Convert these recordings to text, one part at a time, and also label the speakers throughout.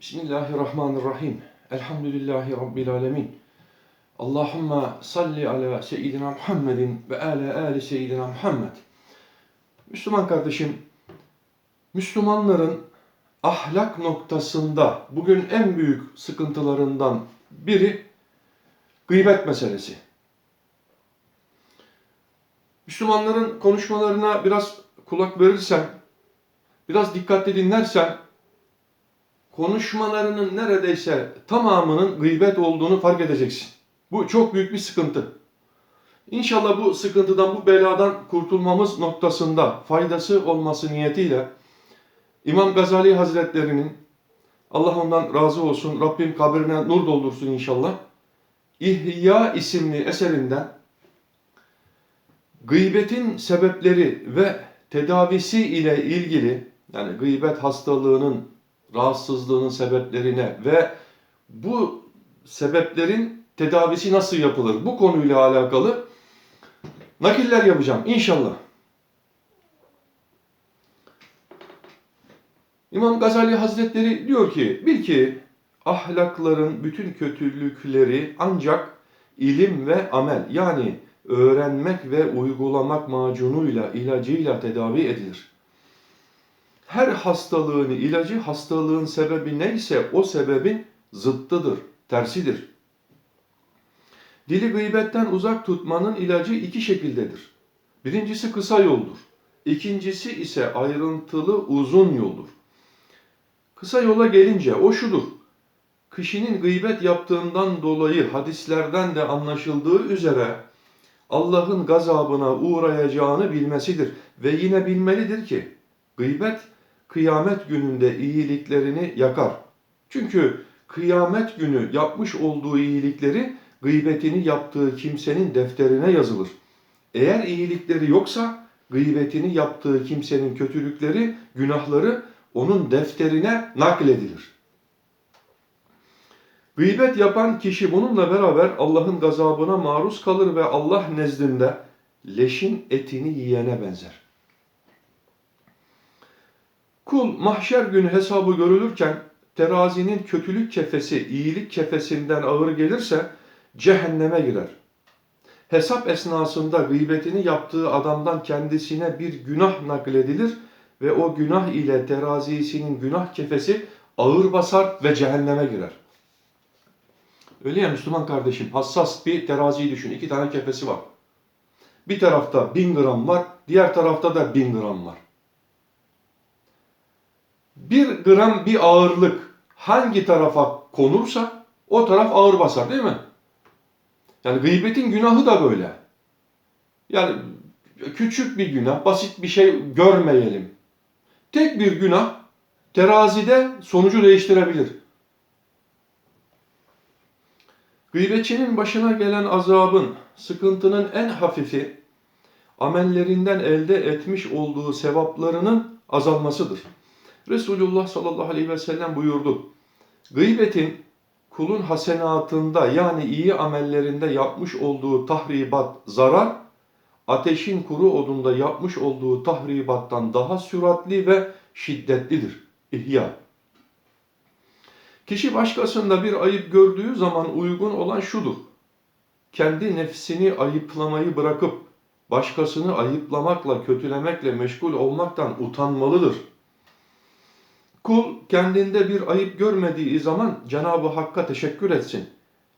Speaker 1: Bismillahirrahmanirrahim. Elhamdülillahi Rabbil alemin. Allahümme salli ala seyyidina Muhammedin ve ala ali seyyidina Muhammed. Müslüman kardeşim, Müslümanların ahlak noktasında bugün en büyük sıkıntılarından biri gıybet meselesi. Müslümanların konuşmalarına biraz kulak verirsen, biraz dikkatli dinlersen, konuşmalarının neredeyse tamamının gıybet olduğunu fark edeceksin. Bu çok büyük bir sıkıntı. İnşallah bu sıkıntıdan, bu beladan kurtulmamız noktasında faydası olması niyetiyle İmam Gazali Hazretlerinin Allah ondan razı olsun, Rabbim kabrine nur doldursun inşallah. İhya isimli eserinden gıybetin sebepleri ve tedavisi ile ilgili yani gıybet hastalığının rahatsızlığının sebeplerine ve bu sebeplerin tedavisi nasıl yapılır bu konuyla alakalı nakiller yapacağım inşallah. İmam Gazali Hazretleri diyor ki bil ki ahlakların bütün kötülükleri ancak ilim ve amel yani öğrenmek ve uygulamak macunuyla, ilacıyla tedavi edilir. Her hastalığın ilacı hastalığın sebebi neyse o sebebin zıttıdır, tersidir. Dili gıybetten uzak tutmanın ilacı iki şekildedir. Birincisi kısa yoldur. İkincisi ise ayrıntılı uzun yoldur. Kısa yola gelince o şudur. Kişinin gıybet yaptığından dolayı hadislerden de anlaşıldığı üzere Allah'ın gazabına uğrayacağını bilmesidir. Ve yine bilmelidir ki gıybet kıyamet gününde iyiliklerini yakar. Çünkü kıyamet günü yapmış olduğu iyilikleri gıybetini yaptığı kimsenin defterine yazılır. Eğer iyilikleri yoksa gıybetini yaptığı kimsenin kötülükleri, günahları onun defterine nakledilir. Gıybet yapan kişi bununla beraber Allah'ın gazabına maruz kalır ve Allah nezdinde leşin etini yiyene benzer. Kul mahşer günü hesabı görülürken terazinin kötülük kefesi iyilik kefesinden ağır gelirse cehenneme girer. Hesap esnasında gıybetini yaptığı adamdan kendisine bir günah nakledilir ve o günah ile terazisinin günah kefesi ağır basar ve cehenneme girer. Öyle ya Müslüman kardeşim hassas bir teraziyi düşün. İki tane kefesi var. Bir tarafta bin gram var, diğer tarafta da bin gram var. Bir gram bir ağırlık hangi tarafa konursa o taraf ağır basar değil mi? Yani gıybetin günahı da böyle. Yani küçük bir günah, basit bir şey görmeyelim. Tek bir günah terazide sonucu değiştirebilir. Gıybetçinin başına gelen azabın, sıkıntının en hafifi, amellerinden elde etmiş olduğu sevaplarının azalmasıdır. Resulullah sallallahu aleyhi ve sellem buyurdu. Gıybetin kulun hasenatında yani iyi amellerinde yapmış olduğu tahribat, zarar, ateşin kuru odunda yapmış olduğu tahribattan daha süratli ve şiddetlidir. İhya. Kişi başkasında bir ayıp gördüğü zaman uygun olan şudur. Kendi nefsini ayıplamayı bırakıp başkasını ayıplamakla, kötülemekle meşgul olmaktan utanmalıdır. Kul kendinde bir ayıp görmediği zaman Cenab-ı Hakk'a teşekkür etsin.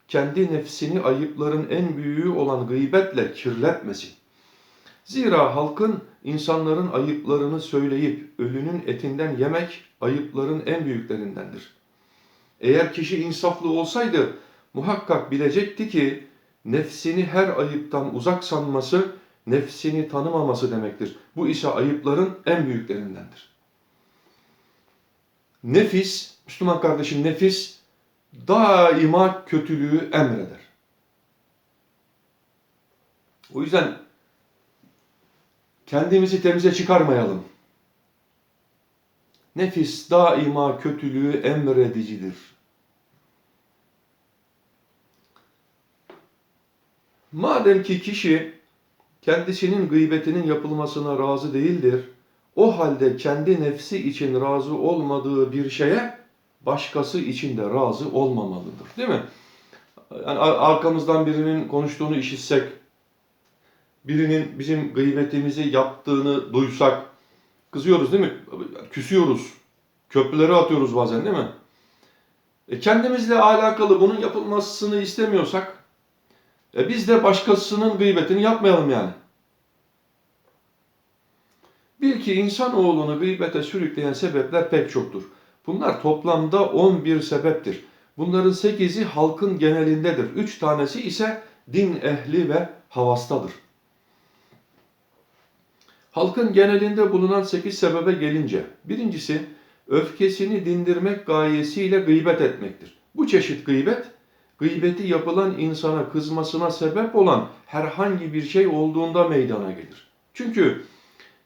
Speaker 1: Kendi nefsini ayıpların en büyüğü olan gıybetle kirletmesin. Zira halkın insanların ayıplarını söyleyip ölünün etinden yemek ayıpların en büyüklerindendir.'' Eğer kişi insaflı olsaydı muhakkak bilecekti ki nefsini her ayıptan uzak sanması, nefsini tanımaması demektir. Bu ise ayıpların en büyüklerindendir. Nefis, Müslüman kardeşim nefis daima kötülüğü emreder. O yüzden kendimizi temize çıkarmayalım. Nefis daima kötülüğü emredicidir. Madem ki kişi kendisinin gıybetinin yapılmasına razı değildir, o halde kendi nefsi için razı olmadığı bir şeye başkası için de razı olmamalıdır. Değil mi? Yani ar- arkamızdan birinin konuştuğunu işitsek, birinin bizim gıybetimizi yaptığını duysak, kızıyoruz değil mi? Küsüyoruz. Köprüleri atıyoruz bazen değil mi? E kendimizle alakalı bunun yapılmasını istemiyorsak, e biz de başkasının gıybetini yapmayalım yani. Bil ki insanoğlunu gıybete sürükleyen sebepler pek çoktur. Bunlar toplamda 11 sebeptir. Bunların 8'i halkın genelindedir. 3 tanesi ise din ehli ve havastadır. Halkın genelinde bulunan 8 sebebe gelince, birincisi öfkesini dindirmek gayesiyle gıybet etmektir. Bu çeşit gıybet, gıybeti yapılan insana kızmasına sebep olan herhangi bir şey olduğunda meydana gelir. Çünkü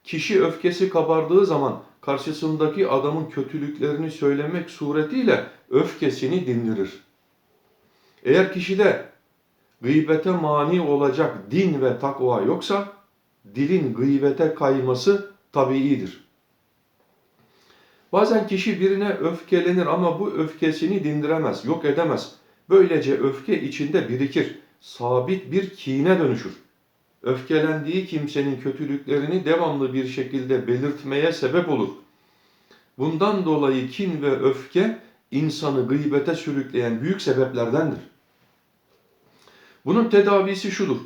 Speaker 1: kişi öfkesi kabardığı zaman karşısındaki adamın kötülüklerini söylemek suretiyle öfkesini dindirir. Eğer kişide gıybete mani olacak din ve takva yoksa dilin gıybete kayması tabiidir. Bazen kişi birine öfkelenir ama bu öfkesini dindiremez, yok edemez. Böylece öfke içinde birikir, sabit bir kine dönüşür. Öfkelendiği kimsenin kötülüklerini devamlı bir şekilde belirtmeye sebep olur. Bundan dolayı kin ve öfke insanı gıybete sürükleyen büyük sebeplerdendir. Bunun tedavisi şudur.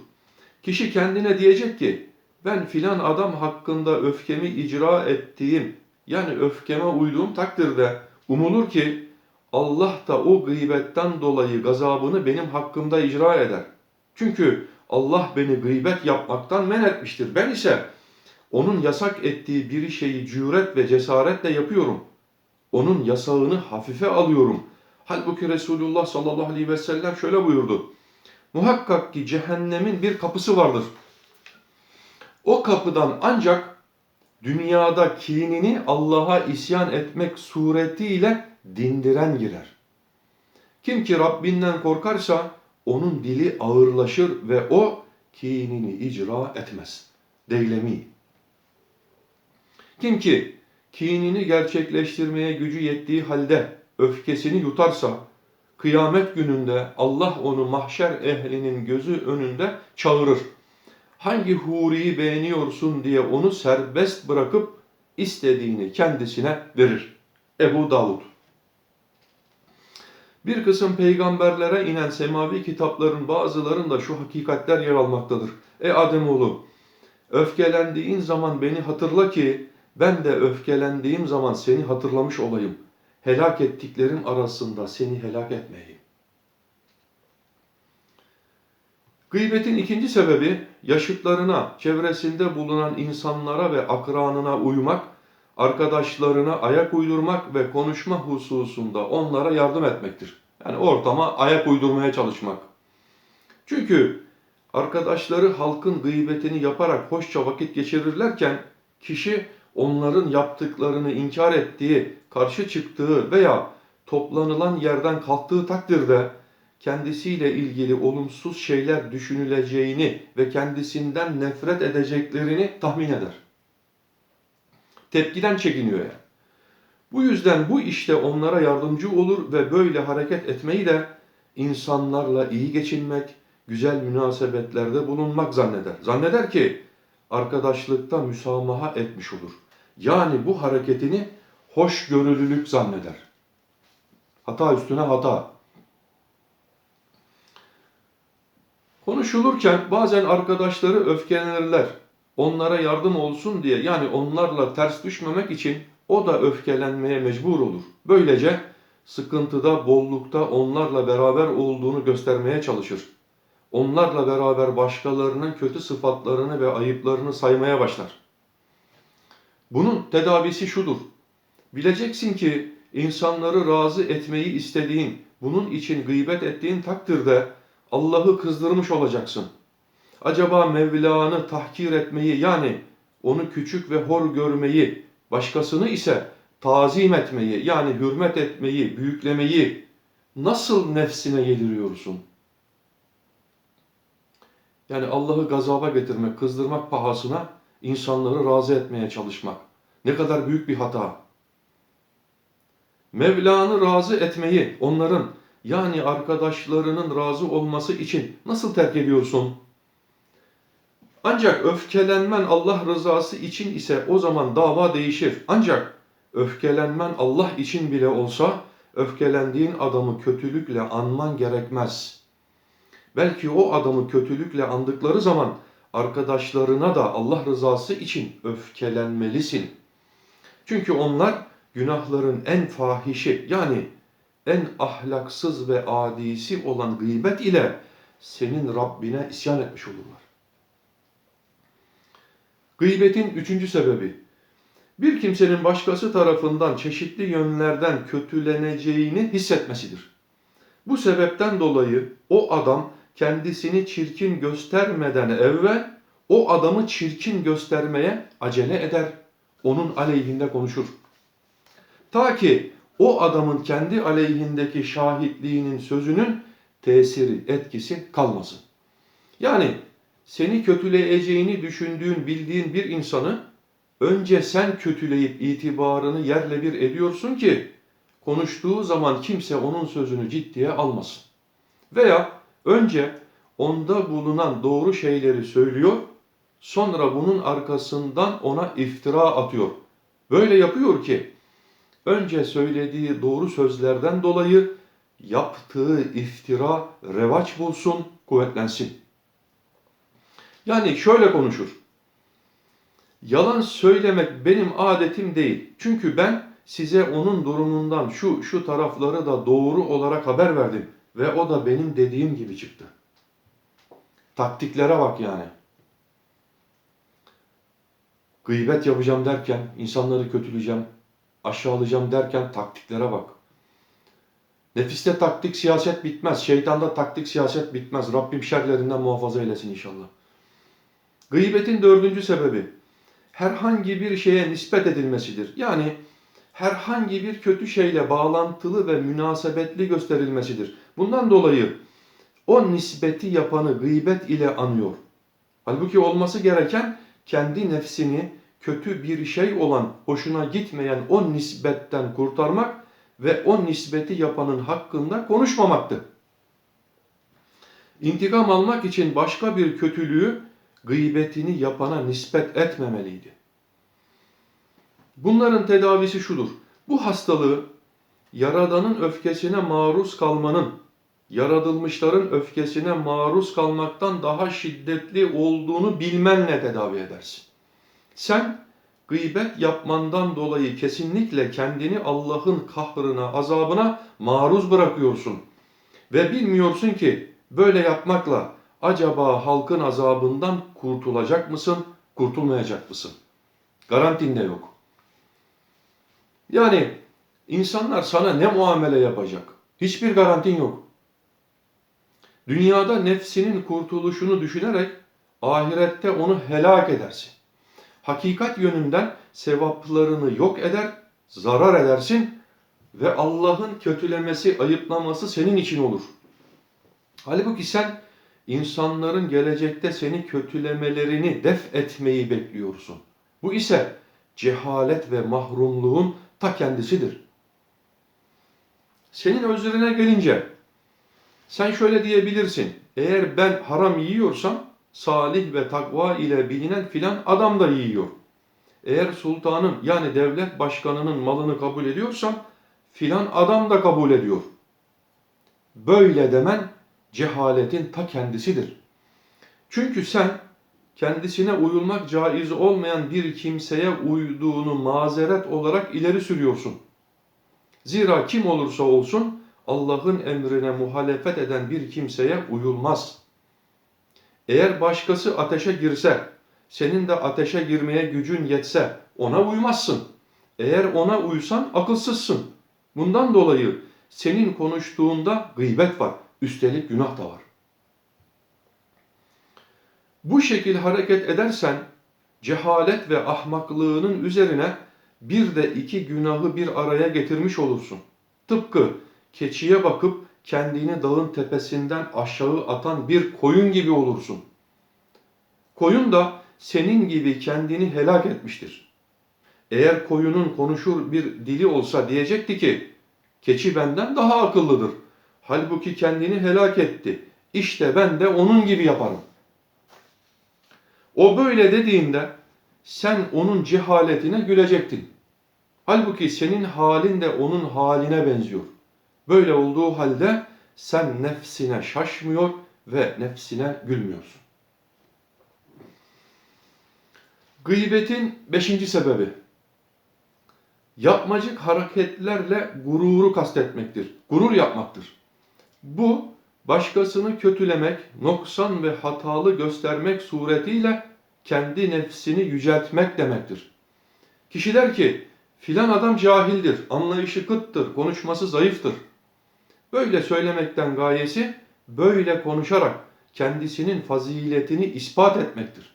Speaker 1: Kişi kendine diyecek ki ben filan adam hakkında öfkemi icra ettiğim yani öfkeme uyduğum takdirde umulur ki Allah da o gıybetten dolayı gazabını benim hakkımda icra eder. Çünkü Allah beni gıybet yapmaktan men etmiştir. Ben ise onun yasak ettiği bir şeyi cüret ve cesaretle yapıyorum. Onun yasağını hafife alıyorum. Halbuki Resulullah sallallahu aleyhi ve sellem şöyle buyurdu. Muhakkak ki cehennemin bir kapısı vardır. O kapıdan ancak dünyada kinini Allah'a isyan etmek suretiyle dindiren girer. Kim ki Rabbinden korkarsa onun dili ağırlaşır ve o kinini icra etmez. Deylemi. Kim ki kinini gerçekleştirmeye gücü yettiği halde öfkesini yutarsa, kıyamet gününde Allah onu mahşer ehlinin gözü önünde çağırır. Hangi huriyi beğeniyorsun diye onu serbest bırakıp istediğini kendisine verir. Ebu Davud bir kısım peygamberlere inen semavi kitapların bazılarında şu hakikatler yer almaktadır. Ey Ademoğlu, öfkelendiğin zaman beni hatırla ki ben de öfkelendiğim zaman seni hatırlamış olayım. Helak ettiklerim arasında seni helak etmeyeyim. Gıybetin ikinci sebebi yaşıtlarına, çevresinde bulunan insanlara ve akranına uymak, arkadaşlarına ayak uydurmak ve konuşma hususunda onlara yardım etmektir. Yani ortama ayak uydurmaya çalışmak. Çünkü arkadaşları halkın gıybetini yaparak hoşça vakit geçirirlerken kişi onların yaptıklarını inkar ettiği, karşı çıktığı veya toplanılan yerden kalktığı takdirde kendisiyle ilgili olumsuz şeyler düşünüleceğini ve kendisinden nefret edeceklerini tahmin eder. Tepkiden çekiniyor yani. Bu yüzden bu işte onlara yardımcı olur ve böyle hareket etmeyi de insanlarla iyi geçinmek, güzel münasebetlerde bulunmak zanneder. Zanneder ki arkadaşlıkta müsamaha etmiş olur. Yani bu hareketini hoşgörülülük zanneder. Hata üstüne hata. Konuşulurken bazen arkadaşları öfkelenirler. Onlara yardım olsun diye yani onlarla ters düşmemek için o da öfkelenmeye mecbur olur. Böylece sıkıntıda, bollukta onlarla beraber olduğunu göstermeye çalışır. Onlarla beraber başkalarının kötü sıfatlarını ve ayıplarını saymaya başlar. Bunun tedavisi şudur. Bileceksin ki insanları razı etmeyi istediğin, bunun için gıybet ettiğin takdirde Allah'ı kızdırmış olacaksın. Acaba Mevla'nı tahkir etmeyi yani onu küçük ve hor görmeyi, başkasını ise tazim etmeyi yani hürmet etmeyi, büyüklemeyi nasıl nefsine yediriyorsun? Yani Allah'ı gazaba getirmek, kızdırmak pahasına insanları razı etmeye çalışmak. Ne kadar büyük bir hata. Mevla'nı razı etmeyi, onların yani arkadaşlarının razı olması için nasıl terk ediyorsun? Ancak öfkelenmen Allah rızası için ise o zaman dava değişir. Ancak öfkelenmen Allah için bile olsa öfkelendiğin adamı kötülükle anman gerekmez. Belki o adamı kötülükle andıkları zaman arkadaşlarına da Allah rızası için öfkelenmelisin. Çünkü onlar günahların en fahişi yani en ahlaksız ve adisi olan gıybet ile senin Rabbine isyan etmiş olurlar. Gıybetin üçüncü sebebi, bir kimsenin başkası tarafından çeşitli yönlerden kötüleneceğini hissetmesidir. Bu sebepten dolayı o adam kendisini çirkin göstermeden evvel o adamı çirkin göstermeye acele eder. Onun aleyhinde konuşur. Ta ki o adamın kendi aleyhindeki şahitliğinin sözünün tesiri, etkisi kalmasın. Yani seni kötüleyeceğini düşündüğün, bildiğin bir insanı önce sen kötüleyip itibarını yerle bir ediyorsun ki konuştuğu zaman kimse onun sözünü ciddiye almasın. Veya önce onda bulunan doğru şeyleri söylüyor, sonra bunun arkasından ona iftira atıyor. Böyle yapıyor ki önce söylediği doğru sözlerden dolayı yaptığı iftira revaç bulsun, kuvvetlensin. Yani şöyle konuşur. Yalan söylemek benim adetim değil. Çünkü ben size onun durumundan şu şu tarafları da doğru olarak haber verdim ve o da benim dediğim gibi çıktı. Taktiklere bak yani. Gıybet yapacağım derken, insanları kötüleyeceğim, aşağılayacağım derken taktiklere bak. Nefiste taktik siyaset bitmez. Şeytanda taktik siyaset bitmez. Rabbim şerlerinden muhafaza eylesin inşallah. Gıybetin dördüncü sebebi herhangi bir şeye nispet edilmesidir. Yani herhangi bir kötü şeyle bağlantılı ve münasebetli gösterilmesidir. Bundan dolayı o nispeti yapanı gıybet ile anıyor. Halbuki olması gereken kendi nefsini kötü bir şey olan, hoşuna gitmeyen o nisbetten kurtarmak ve o nisbeti yapanın hakkında konuşmamaktı. İntikam almak için başka bir kötülüğü gıybetini yapana nispet etmemeliydi. Bunların tedavisi şudur. Bu hastalığı Yaradan'ın öfkesine maruz kalmanın, yaratılmışların öfkesine maruz kalmaktan daha şiddetli olduğunu bilmenle tedavi edersin. Sen gıybet yapmandan dolayı kesinlikle kendini Allah'ın kahrına, azabına maruz bırakıyorsun. Ve bilmiyorsun ki böyle yapmakla acaba halkın azabından kurtulacak mısın, kurtulmayacak mısın? Garantinde yok. Yani insanlar sana ne muamele yapacak? Hiçbir garantin yok. Dünyada nefsinin kurtuluşunu düşünerek ahirette onu helak edersin. Hakikat yönünden sevaplarını yok eder, zarar edersin ve Allah'ın kötülemesi, ayıplaması senin için olur. Halbuki sen insanların gelecekte seni kötülemelerini def etmeyi bekliyorsun. Bu ise cehalet ve mahrumluğun ta kendisidir. Senin özlerine gelince sen şöyle diyebilirsin. Eğer ben haram yiyorsam salih ve takva ile bilinen filan adam da yiyor. Eğer sultanın yani devlet başkanının malını kabul ediyorsam filan adam da kabul ediyor. Böyle demen cehaletin ta kendisidir. Çünkü sen kendisine uyulmak caiz olmayan bir kimseye uyduğunu mazeret olarak ileri sürüyorsun. Zira kim olursa olsun Allah'ın emrine muhalefet eden bir kimseye uyulmaz. Eğer başkası ateşe girse, senin de ateşe girmeye gücün yetse ona uymazsın. Eğer ona uysan akılsızsın. Bundan dolayı senin konuştuğunda gıybet var. Üstelik günah da var. Bu şekil hareket edersen cehalet ve ahmaklığının üzerine bir de iki günahı bir araya getirmiş olursun. Tıpkı keçiye bakıp kendini dağın tepesinden aşağı atan bir koyun gibi olursun. Koyun da senin gibi kendini helak etmiştir. Eğer koyunun konuşur bir dili olsa diyecekti ki Keçi benden daha akıllıdır. Halbuki kendini helak etti. İşte ben de onun gibi yaparım. O böyle dediğinde sen onun cehaletine gülecektin. Halbuki senin halin de onun haline benziyor. Böyle olduğu halde sen nefsine şaşmıyor ve nefsine gülmüyorsun. Gıybetin beşinci sebebi yapmacık hareketlerle gururu kastetmektir. Gurur yapmaktır. Bu başkasını kötülemek, noksan ve hatalı göstermek suretiyle kendi nefsini yüceltmek demektir. Kişi der ki filan adam cahildir, anlayışı kıttır, konuşması zayıftır. Böyle söylemekten gayesi böyle konuşarak kendisinin faziletini ispat etmektir.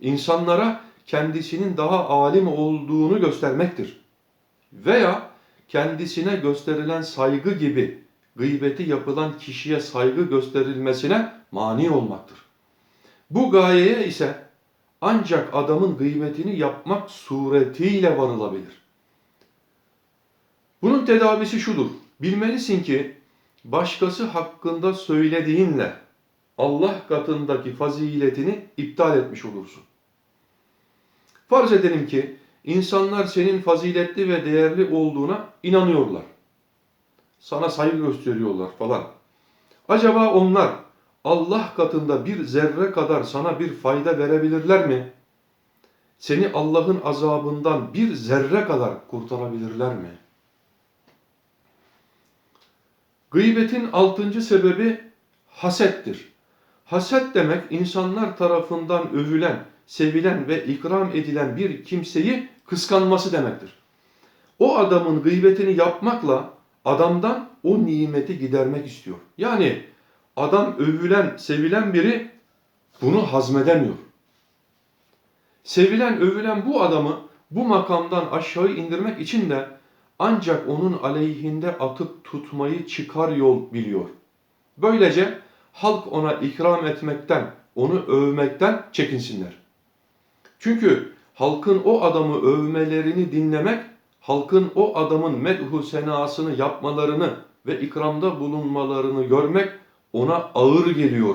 Speaker 1: İnsanlara kendisinin daha alim olduğunu göstermektir. Veya kendisine gösterilen saygı gibi gıybeti yapılan kişiye saygı gösterilmesine mani olmaktır. Bu gayeye ise ancak adamın gıybetini yapmak suretiyle varılabilir. Bunun tedavisi şudur. Bilmelisin ki başkası hakkında söylediğinle Allah katındaki faziletini iptal etmiş olursun. Farz edelim ki insanlar senin faziletli ve değerli olduğuna inanıyorlar. Sana saygı gösteriyorlar falan. Acaba onlar Allah katında bir zerre kadar sana bir fayda verebilirler mi? Seni Allah'ın azabından bir zerre kadar kurtarabilirler mi? Gıybetin altıncı sebebi hasettir. Haset demek insanlar tarafından övülen, sevilen ve ikram edilen bir kimseyi kıskanması demektir. O adamın gıybetini yapmakla adamdan o nimeti gidermek istiyor. Yani adam övülen, sevilen biri bunu hazmedemiyor. Sevilen, övülen bu adamı bu makamdan aşağı indirmek için de ancak onun aleyhinde atıp tutmayı çıkar yol biliyor. Böylece halk ona ikram etmekten, onu övmekten çekinsinler. Çünkü halkın o adamı övmelerini dinlemek, halkın o adamın medhu senasını yapmalarını ve ikramda bulunmalarını görmek ona ağır geliyor.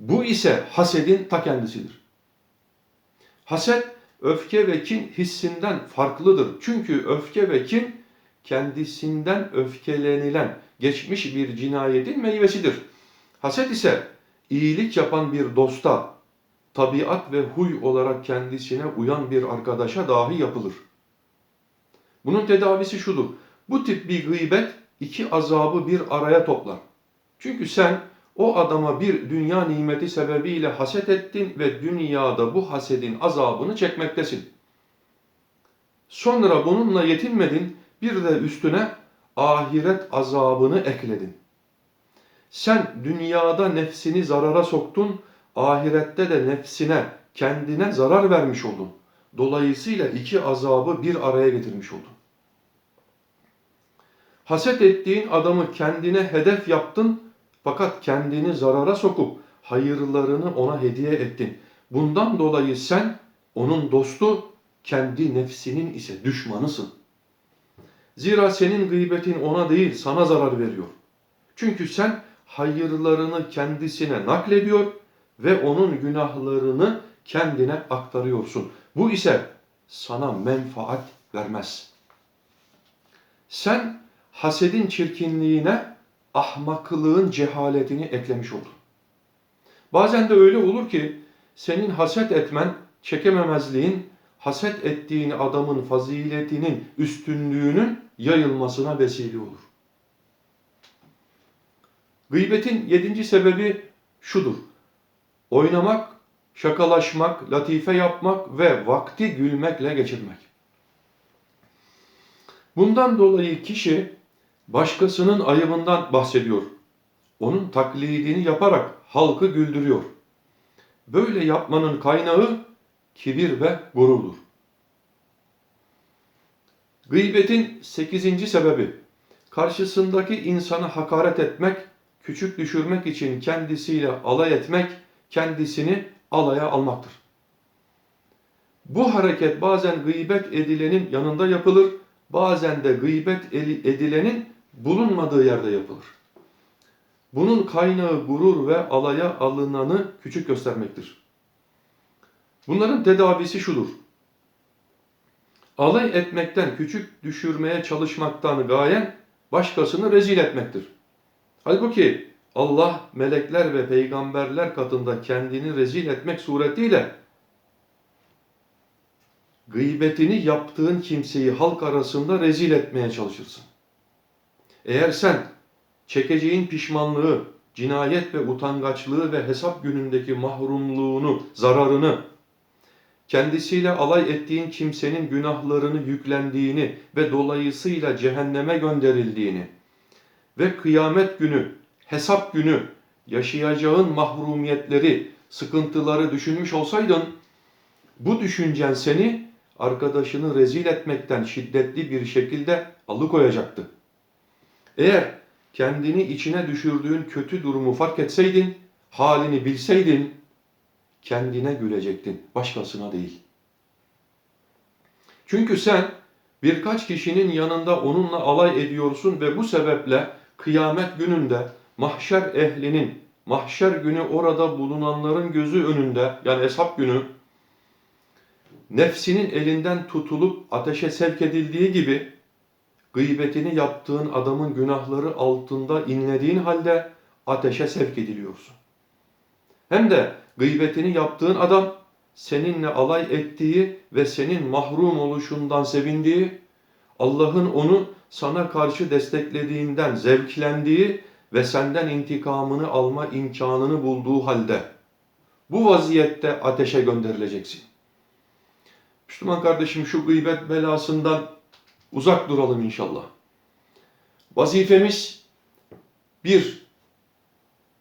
Speaker 1: Bu ise hasedin ta kendisidir. Haset, öfke ve kin hissinden farklıdır. Çünkü öfke ve kin kendisinden öfkelenilen geçmiş bir cinayetin meyvesidir. Haset ise iyilik yapan bir dosta, tabiat ve huy olarak kendisine uyan bir arkadaşa dahi yapılır. Bunun tedavisi şudur. Bu tip bir gıybet iki azabı bir araya toplar. Çünkü sen o adama bir dünya nimeti sebebiyle haset ettin ve dünyada bu hasedin azabını çekmektesin. Sonra bununla yetinmedin, bir de üstüne ahiret azabını ekledin. Sen dünyada nefsini zarara soktun, ahirette de nefsine, kendine zarar vermiş oldun. Dolayısıyla iki azabı bir araya getirmiş oldun. Haset ettiğin adamı kendine hedef yaptın fakat kendini zarara sokup hayırlarını ona hediye ettin. Bundan dolayı sen onun dostu, kendi nefsinin ise düşmanısın. Zira senin gıybetin ona değil sana zarar veriyor. Çünkü sen hayırlarını kendisine naklediyor ve onun günahlarını kendine aktarıyorsun. Bu ise sana menfaat vermez. Sen hasedin çirkinliğine ahmaklığın cehaletini eklemiş oldun. Bazen de öyle olur ki senin haset etmen, çekememezliğin, haset ettiğin adamın faziletinin, üstünlüğünün yayılmasına vesile olur. Gıybetin yedinci sebebi şudur. Oynamak, şakalaşmak, latife yapmak ve vakti gülmekle geçirmek. Bundan dolayı kişi başkasının ayıbından bahsediyor. Onun taklidini yaparak halkı güldürüyor. Böyle yapmanın kaynağı kibir ve gururdur. Gıybetin sekizinci sebebi karşısındaki insanı hakaret etmek, küçük düşürmek için kendisiyle alay etmek, kendisini alaya almaktır. Bu hareket bazen gıybet edilenin yanında yapılır, bazen de gıybet edilenin bulunmadığı yerde yapılır. Bunun kaynağı gurur ve alaya alınanı küçük göstermektir. Bunların tedavisi şudur. Alay etmekten, küçük düşürmeye çalışmaktan gayen başkasını rezil etmektir. Halbuki Allah melekler ve peygamberler katında kendini rezil etmek suretiyle gıybetini yaptığın kimseyi halk arasında rezil etmeye çalışırsın. Eğer sen çekeceğin pişmanlığı, cinayet ve utangaçlığı ve hesap günündeki mahrumluğunu, zararını, kendisiyle alay ettiğin kimsenin günahlarını yüklendiğini ve dolayısıyla cehenneme gönderildiğini ve kıyamet günü, hesap günü yaşayacağın mahrumiyetleri, sıkıntıları düşünmüş olsaydın, bu düşüncen seni arkadaşını rezil etmekten şiddetli bir şekilde alıkoyacaktı. Eğer kendini içine düşürdüğün kötü durumu fark etseydin, halini bilseydin, kendine gülecektin, başkasına değil. Çünkü sen birkaç kişinin yanında onunla alay ediyorsun ve bu sebeple kıyamet gününde mahşer ehlinin, mahşer günü orada bulunanların gözü önünde, yani hesap günü, nefsinin elinden tutulup ateşe sevk edildiği gibi gıybetini yaptığın adamın günahları altında inlediğin halde ateşe sevk ediliyorsun. Hem de gıybetini yaptığın adam seninle alay ettiği ve senin mahrum oluşundan sevindiği, Allah'ın onu sana karşı desteklediğinden zevklendiği ve senden intikamını alma imkanını bulduğu halde bu vaziyette ateşe gönderileceksin. Müslüman kardeşim şu gıybet belasından uzak duralım inşallah. Vazifemiz bir,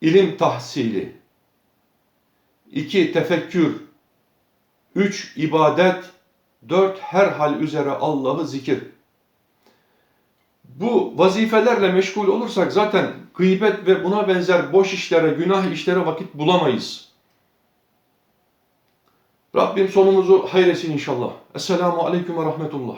Speaker 1: ilim tahsili, iki, tefekkür, üç, ibadet, dört, her hal üzere Allah'ı zikir. Bu vazifelerle meşgul olursak zaten gıybet ve buna benzer boş işlere, günah işlere vakit bulamayız. Rabbim sonumuzu hayretsin inşallah. Esselamu Aleyküm ve Rahmetullah.